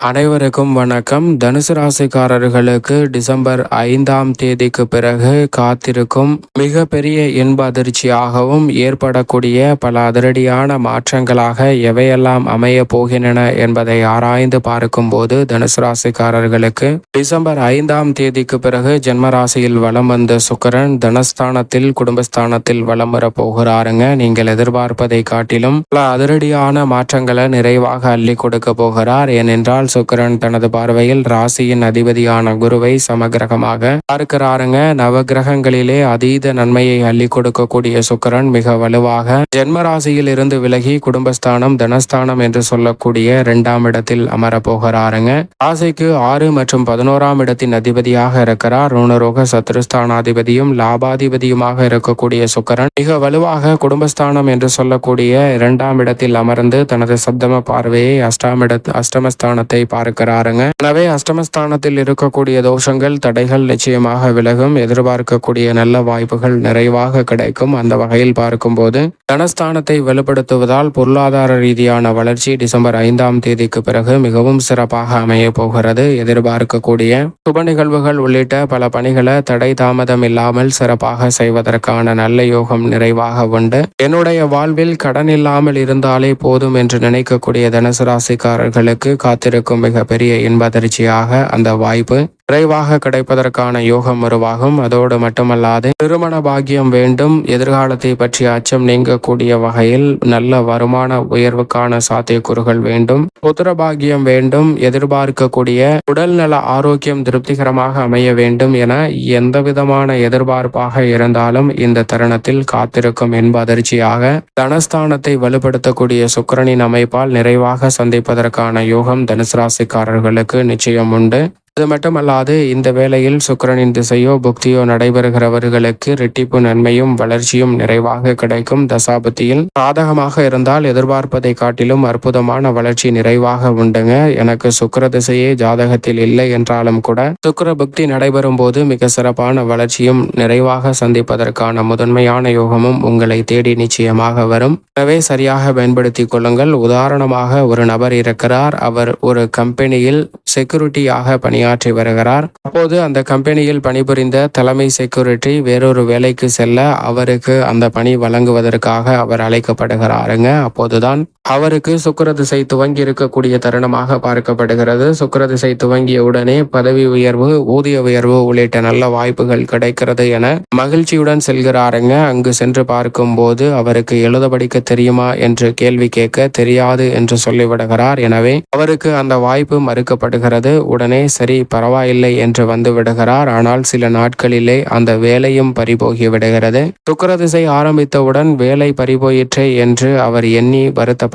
அனைவருக்கும் வணக்கம். தனுசு ராசிக்காரர்களுக்கு டிசம்பர் ஐந்தாம் தேதிக்கு பிறகு காத்திருக்கும் மிக பெரிய இன்ப அதிர்ச்சியாகவும் ஏற்படக்கூடிய பல அதிரடியான மாற்றங்களாக எவையெல்லாம் அமைய போகின்றன என்பதை ஆராய்ந்து பார்க்கும்போது தனுசு ராசிக்காரர்களுக்கு டிசம்பர் ஐந்தாம் தேதிக்கு பிறகு ஜென்ம ராசியில் வலம் வந்த சுக்கரன் தனஸ்தானத்தில் குடும்பஸ்தானத்தில் வலம் வர போகிறாருங்க. நீங்கள் எதிர்பார்ப்பதை காட்டிலும் பல அதிரடியான மாற்றங்களை நிறைவாக அள்ளி கொடுக்க போகிறார். ஏனென்றால் சுக்கரன் தனது பார்வையில் ராசியின் அதிபதியான குருவை சமகிரகமாக பார்க்கிறாருங்க. நவகிரகங்களிலே அதீத நன்மையை அள்ளி கொடுக்கக்கூடிய சுக்கரன் மிக வலுவாக ஜென்ம ராசியில் இருந்து விலகி குடும்பஸ்தானம் தனஸ்தானம் என்று சொல்லக்கூடிய இரண்டாம் இடத்தில் அமரப்போகிறாருங்க. ராசிக்கு ஆறு மற்றும் பதினோராம் இடத்தின் அதிபதியாக இருக்கிறார். ருணரோக சத்ருஸ்தானாதிபதியும் லாபாதிபதியுமாக இருக்கக்கூடிய சுக்கரன் மிக வலுவாக குடும்பஸ்தானம் என்று சொல்லக்கூடிய இரண்டாம் இடத்தில் அமர்ந்து தனது சப்தம பார்வையை அஷ்டாமிட அஷ்டமஸ்தானத்தை பார்க்கிறாருங்க. எனவே அஷ்டமஸ்தானத்தில் இருக்கக்கூடிய தோஷங்கள் தடைகள் நிச்சயமாக விலகும். எதிர்பார்க்கக்கூடிய நல்ல வாய்ப்புகள் நிறைவாக கிடைக்கும். அந்த வகையில் பார்க்கும்போது தனஸ்தானத்தை வலுப்படுத்துவதால் பொருளாதார ரீதியான வளர்ச்சி டிசம்பர் ஐந்தாம் தேதிக்கு பிறகு மிகவும் சிறப்பாக அமைய போகிறது. எதிர்பார்க்கக்கூடிய சுப நிகழ்வுகள் உள்ளிட்ட பல பணிகளை தடை தாமதம் இல்லாமல் சிறப்பாக செய்வதற்கான நல்ல யோகம் நிறைவாக உண்டு. என்னுடைய வாழ்வில் கடன் இல்லாமல் இருந்தாலே போதும் என்று நினைக்கக்கூடிய தனுசு ராசிக்காரர்களுக்கு காத்திருக்கும் மிகப்பெரிய இன்பதர்ச்சியாக அந்த வாய்ப்பு விரைவாக கிடைப்பதற்கான யோகம் உருவாகும். அதோடு மட்டுமல்லாது திருமண பாக்கியம் வேண்டும். எதிர்காலத்தை பற்றிய அச்சம் நீங்கக்கூடிய வகையில் நல்ல வருமான உயர்வுக்கான சாத்தியக்கூறுகள் வேண்டும். புத்திர பாக்கியம் வேண்டும். எதிர்பார்க்கக்கூடிய உடல் நல ஆரோக்கியம் திருப்திகரமாக அமைய வேண்டும் என எந்த விதமான எதிர்பார்ப்பாக இருந்தாலும் இந்த தருணத்தில் காத்திருக்கும் என்ப அதிர்ச்சியாக தனஸ்தானத்தை வலுப்படுத்தக்கூடிய சுக்கரனின் அமைப்பால் நிறைவாக சந்திப்பதற்கான யோகம் தனுசு ராசிக்காரர்களுக்கு நிச்சயம் உண்டு. அது மட்டுமல்லாது இந்த வேளையில் சுக்கரனின் திசையோ புக்தியோ நடைபெறுகிறவர்களுக்கு ரெட்டிப்பு நன்மையும் வளர்ச்சியும் நிறைவாக கிடைக்கும். தசாபத்தியில் சாதகமாக இருந்தால் எதிர்பார்ப்பதை காட்டிலும் அற்புதமான வளர்ச்சி நிறைவாக உண்டுங்க. எனக்கு சுக்கர திசையே ஜாதகத்தில் இல்லை என்றாலும் கூட சுக்கர புக்தி நடைபெறும் போது மிக சிறப்பான வளர்ச்சியும் நிறைவாக சந்திப்பதற்கான முதன்மையான யோகமும் உங்களை தேடி நிச்சயமாக வரும். எனவே சரியாக பயன்படுத்திக் கொள்ளுங்கள். உதாரணமாக ஒரு நபர் இருக்கிறார் அவர் ஒரு கம்பெனியில் செக்யூரிட்டியாக பணியாற்ற வருகிறார். அப்போது அந்த கம்பெனியில் பணிபுரிந்த தலைமை செக்யூரிட்டி வேறொரு வேலைக்கு செல்ல அவருக்கு அந்த பணி வழங்குவதற்காக அவர் அழைக்கப்படுகிறாருங்க. அப்போதுதான் அவருக்கு சுக்கிர திசை துவங்கி இருக்கக்கூடிய தருணமாக பார்க்கப்படுகிறது. சுக்கிர திசை துவங்கிய உடனே பதவி உயர்வு ஊதிய உயர்வு உள்ளிட்ட நல்ல வாய்ப்புகள் கிடைக்கிறது என மகிழ்ச்சியுடன் செல்கிறாருங்க. அங்கு சென்று பார்க்கும்போது அவருக்கு எழுத படிக்க தெரியுமா என்று கேள்வி கேட்க தெரியாது என்று சொல்லிவிடுகிறார். எனவே அவருக்கு அந்த வாய்ப்பு மறுக்கப்படுகிறது. உடனே சரி பரவாயில்லை என்று வந்து விடுகிறார். ஆனால் சில நாட்களிலே அந்த வேலையும் பறிபோகி விடுகிறது. சுக்கிர திசை ஆரம்பித்தவுடன் வேலை பறிபோயிற்றே என்று அவர் எண்ணி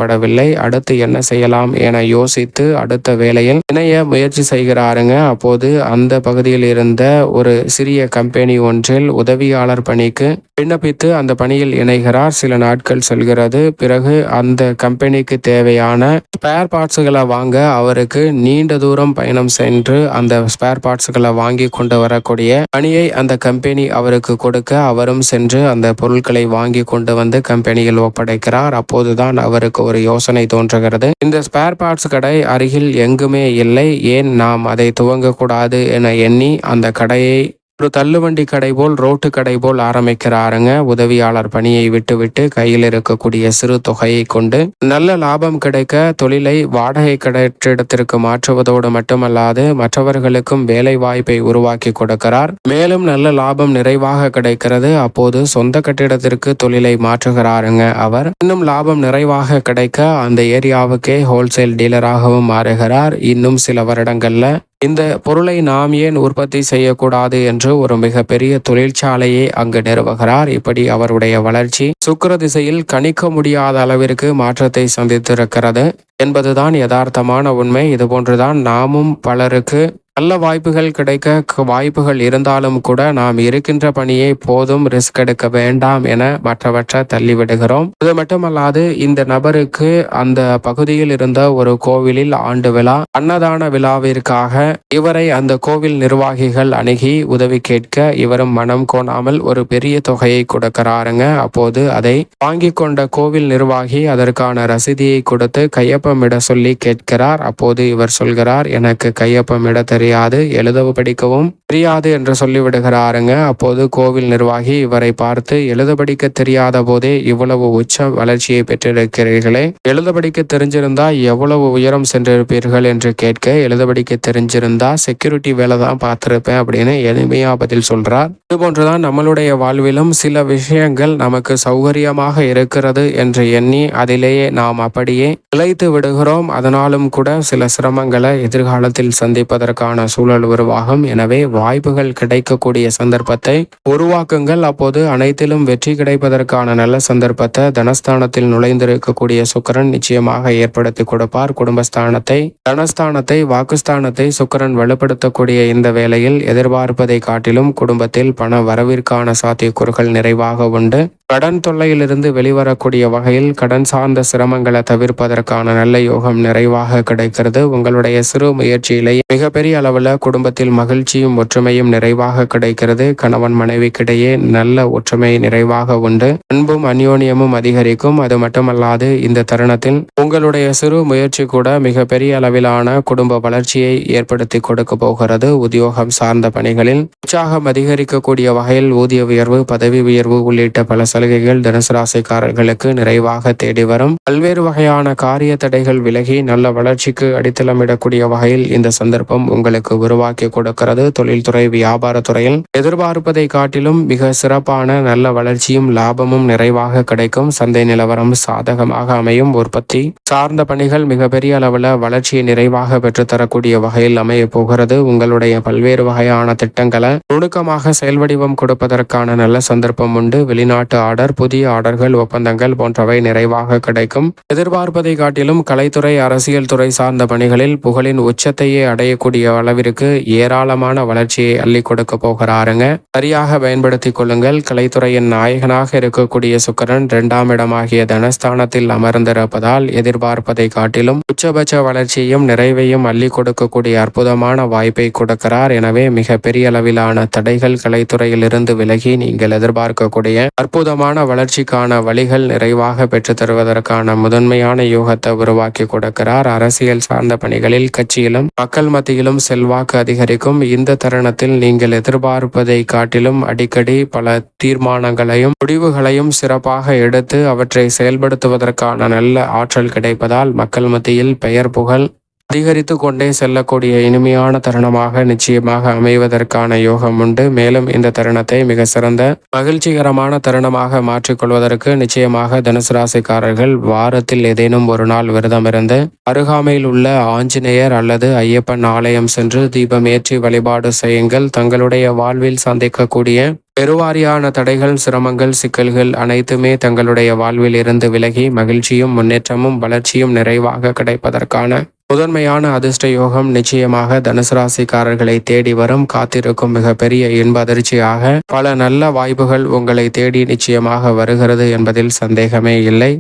செய்யப்படவில்லை அடுத்து என்ன செய்யலாம் என யோசித்து அடுத்த வேலையில் இணைய முயற்சி செய்கிறாருங்க. அப்போது அந்த பகுதியில் இருந்த ஒரு சிறிய கம்பெனி ஒன்றில் உதவியாளர் பணிக்கு விண்ணப்பித்து அந்த பணியில் இணைகிறார். சில நாட்கள் செல்கிறது. பிறகு அந்த கம்பெனிக்கு தேவையான ஸ்பேர் பார்ட்ஸுகளை வாங்க அவருக்கு நீண்ட தூரம் பயணம் சென்று அந்த ஸ்பேர் பார்ட்ஸுகளை வாங்கி கொண்டு வரக்கூடிய பணியை அந்த கம்பெனி அவருக்கு கொடுக்க அவரும் சென்று அந்த பொருட்களை வாங்கி கொண்டு வந்து கம்பெனியில் ஒப்படைக்கிறார். அப்போதுதான் அவருக்கு ஒரு யோசனை தோன்றுகிறது. இந்த ஸ்பேர் பார்ட்ஸ் கடை அருகில் எங்குமே இல்லை. ஏன் நாம் அதை துவங்கக்கூடாது என எண்ணி அந்த கடையை ஒரு தள்ளுவண்டி கடை போல் ரோட்டு கடை போல் ஆரம்பிக்கிறாருங்க. உதவியாளர் பணியை விட்டுவிட்டு கையில் இருக்கக்கூடிய சிறு தொகையை கொண்டு நல்ல லாபம் கிடைக்க தொழிலை வாடகை கட்டிடத்திற்கு மாற்றுவதோடு மட்டுமல்லாது மற்றவர்களுக்கும் வேலை வாய்ப்பை உருவாக்கி கொடுக்கிறார். மேலும் நல்ல லாபம் நிறைவாக கிடைக்கிறது. அப்போது சொந்த கட்டிடத்திற்கு தொழிலை மாற்றுகிறாருங்க அவர். இன்னும் லாபம் நிறைவாக கிடைக்க அந்த ஏரியாவுக்கே ஹோல்சேல் டீலராகவும் மாறுகிறார். இன்னும் சில வருடங்கள்ல இந்த பொருளை நாம் ஏன் உற்பத்தி செய்யக்கூடாது என்று ஒரு மிகப்பெரிய தொழிற்சாலையை அங்கு நிறுவுகிறார். இப்படி அவருடைய வளர்ச்சி சுக்கர திசையில் கணிக்க முடியாத அளவிற்கு மாற்றத்தை சந்தித்திருக்கிறது. என்பதுதான் யதார்த்தமான உண்மை. இதுபோன்றுதான் நாமும் பலருக்கு நல்ல வாய்ப்புகள் கிடைக்க வாய்ப்புகள் இருந்தாலும் கூட நாம் இருக்கின்ற பணியை போதும் ரிஸ்க் எடுக்க வேண்டாம் என மற்றவற்றை தள்ளிவிடுகிறோம். அது மட்டுமல்லாது இந்த நபருக்கு அந்த பகுதியில் இருந்த ஒரு கோவிலில் ஆண்டு விழா அன்னதான விழாவிற்காக இவரை அந்த கோவில் நிர்வாகிகள் அணுகி உதவி கேட்க இவரும் மனம் கோணாமல் ஒரு பெரிய தொகையை கொடுக்கிறாருங்க. அப்போது அதை வாங்கி கொண்ட கோவில் நிர்வாகி அதற்கான ரசீதியை கொடுத்து கையொப்பமிட சொல்லி கேட்கிறார். அப்போது இவர் சொல்கிறார் எனக்கு கையொப்பமிட தெரியாது எழுதவும் படிக்கவும் தெரியாது என்று சொல்லிவிடுகிறாருங்க. அப்போது கோவில் நிர்வாகி இவரை பார்த்து எழுத படிக்க தெரியாத போதே இவ்வளவு உச்ச வளர்ச்சியை பெற்றிருக்கிறீர்களே. எழுத படிக்க தெரிஞ்சிருந்தா எவ்வளவு உயரம் சென்றிருப்பீர்கள்? என்று கேட்க எழுத படிக்க தெரிஞ்சிருந்தா செக்யூரிட்டி வேலை தான் பார்த்திருப்பேன் அப்படின்னு எளிமையா பதில் சொல்றார். இது போன்றுதான் நம்மளுடைய வாழ்விலும் சில விஷயங்கள் நமக்கு சௌகரியமாக இருக்கிறது என்று எண்ணி அதிலேயே நாம் அப்படியே இழைத்து விடுகிறோம். அதனாலும் கூட சில சிரமங்களை எதிர்காலத்தில் சந்திப்பதற்கான சூழல் உருவாகும். எனவே வாய்ப்புகள் கிடைக்கக்கூடிய சந்தர்ப்பத்தை உருவாக்குங்கள். அப்போது அனைத்திலும் வெற்றி கிடைப்பதற்கான நல்ல சந்தர்ப்பத்தை தனஸ்தானத்தில் நுழைந்திருக்கக்கூடிய சுக்கிரன் நிச்சயமாக ஏற்படுத்தி கொடுப்பார். குடும்பஸ்தானத்தை தனஸ்தானத்தை வாக்குஸ்தானத்தை சுக்கிரன் வலுப்படுத்தக்கூடிய இந்த வேளையில் எதிர்பார்ப்பதை காட்டிலும் குடும்பத்தில் பண வரவிற்கான சாத்தியக்கூறுகள் நிறைவாக உண்டு. கடன் தொல்லையிலிருந்து வெளிவரக்கூடிய வகையில் கடன் சார்ந்த சிரமங்களை தவிர்ப்பதற்கான நல்ல யோகம் நிறைவாக கிடைக்கிறது. உங்களுடைய சிறு முயற்சியிலே மிகப்பெரிய அளவில் குடும்பத்தில் மகிழ்ச்சியும் ஒற்றுமையும் நிறைவாக கிடைக்கிறது. கணவன் மனைவிக்கிடையே நல்ல ஒற்றுமை நிறைவாக உண்டு. அன்பும் அந்யோன்யமும் அதிகரிக்கும். அது மட்டுமல்லாது இந்த தருணத்தில் உங்களுடைய சிறு முயற்சி கூட மிகப்பெரிய அளவிலான குடும்ப வளர்ச்சியை ஏற்படுத்தி கொடுக்க போகிறது. உத்தியோகம் சார்ந்த பணிகளில் உற்சாகம் அதிகரிக்கக்கூடிய வகையில் ஊதிய உயர்வு பதவி உயர்வு உள்ளிட்ட பல சலுகைகள் தனுசு ராசிக்காரர்களுக்கு நிறைவாக தேடி வரும். பல்வேறு வகையான காரிய தடைகள் விலகி நல்ல வளர்ச்சிக்கு அடித்தளமிடக்கூடிய வகையில் இந்த சந்தர்ப்பம் உங்களுக்கு உருவாக்கி கொடுக்கிறது. தொழில் தொழில்துறை வியாபாரத்துறையில் எதிர்பார்ப்பதை காட்டிலும் மிக சிறப்பான நல்ல வளர்ச்சியும் லாபமும் நிறைவாக கிடைக்கும். சந்தை நிலவரம் சாதகமாக அமையும். உற்பத்தி சார்ந்த பணிகள் மிகப்பெரிய அளவில் வளர்ச்சியை நிறைவாக பெற்றுத்தரக்கூடிய வகையில் அமைய போகிறது. உங்களுடைய பல்வேறு வகையான திட்டங்களை நுணுக்கமாக செயல்வடிவம் கொடுப்பதற்கான நல்ல சந்தர்ப்பம் உண்டு. வெளிநாட்டு ஆர்டர் புதிய ஆர்டர்கள் ஒப்பந்தங்கள் போன்றவை நிறைவாக கிடைக்கும். எதிர்பார்ப்பதை காட்டிலும் கலைத்துறை அரசியல் துறை சார்ந்த பணிகளில் புகழின் உச்சத்தையே அடையக்கூடிய அளவிற்கு ஏராளமான வளர்ச்சியை அள்ளி கொடுக்க போகிறாருங்க. சரியாக பயன்படுத்தி கொள்ளுங்கள். கலைத்துறையின் நாயகனாக இருக்கக்கூடிய சுக்கரன் இரண்டாம் இடமாகிய தனஸ்தானத்தில் அமர்ந்திருப்பதால் எதிர்பார்ப்பதை காட்டிலும் உச்சபட்ச வளர்ச்சியும் நிறைவையும் அள்ளி கொடுக்கக்கூடிய அற்புதமான வாய்ப்பை கொடுக்கிறார். எனவே மிக பெரிய அளவிலான தடைகள் கலைத்துறையிலிருந்து விலகி நீங்கள் எதிர்பார்க்கக்கூடிய அற்புதமான வளர்ச்சிக்கான வழிகள் நிறைவாக பெற்றுத் தருவதற்கான முதன்மையான யூகத்தை உருவாக்கி கொடுக்கிறார். அரசியல் சார்ந்த பணிகளில் கட்சியிலும் மக்கள் மத்தியிலும் செல்வாக்கு அதிகரிக்கும். இந்த தர தருணத்தில் நீங்கள் எதிர்பார்ப்பதை காட்டிலும் அடிக்கடி பல தீர்மானங்களையும் முடிவுகளையும் சிறப்பாக எடுத்து அவற்றை செயல்படுத்துவதற்கான நல்ல ஆற்றல் கிடைப்பதால் மக்கள் மத்தியில் பெயர் புகழ் அதிகரித்து கொண்டே செல்லக்கூடிய இனிமையான தருணமாக நிச்சயமாக அமைவதற்கான யோகம் உண்டு. மேலும் இந்த தருணத்தை மிக சிறந்த மகிழ்ச்சிகரமான தருணமாக மாற்றிக்கொள்வதற்கு நிச்சயமாக தனுசு ராசிக்காரர்கள் வாரத்தில் ஏதேனும் ஒரு நாள் விரதம் இருந்து அருகாமையில் உள்ள ஆஞ்சநேயர் அல்லது ஐயப்பன் ஆலயம் சென்று தீபம் ஏற்றி வழிபாடு செய்யுங்கள். தங்களுடைய வாழ்வில் சந்திக்கக்கூடிய பெருவாரியான தடைகள் சிரமங்கள் சிக்கல்கள் அனைத்துமே தங்களுடைய வாழ்வில் இருந்து விலகி மகிழ்ச்சியும் முன்னேற்றமும் வளர்ச்சியும் நிறைவாக கிடைப்பதற்கான முதன்மையான அதிர்ஷ்ட யோகம் நிச்சயமாக தனுசு ராசிக்காரர்களை தேடி வரும் காத்திருக்கும் மிகப்பெரிய இன்ப அதிர்ச்சியாக பல நல்ல வாய்ப்புகள் உங்களை தேடி நிச்சயமாக வருகிறது என்பதில் சந்தேகமே இல்லை.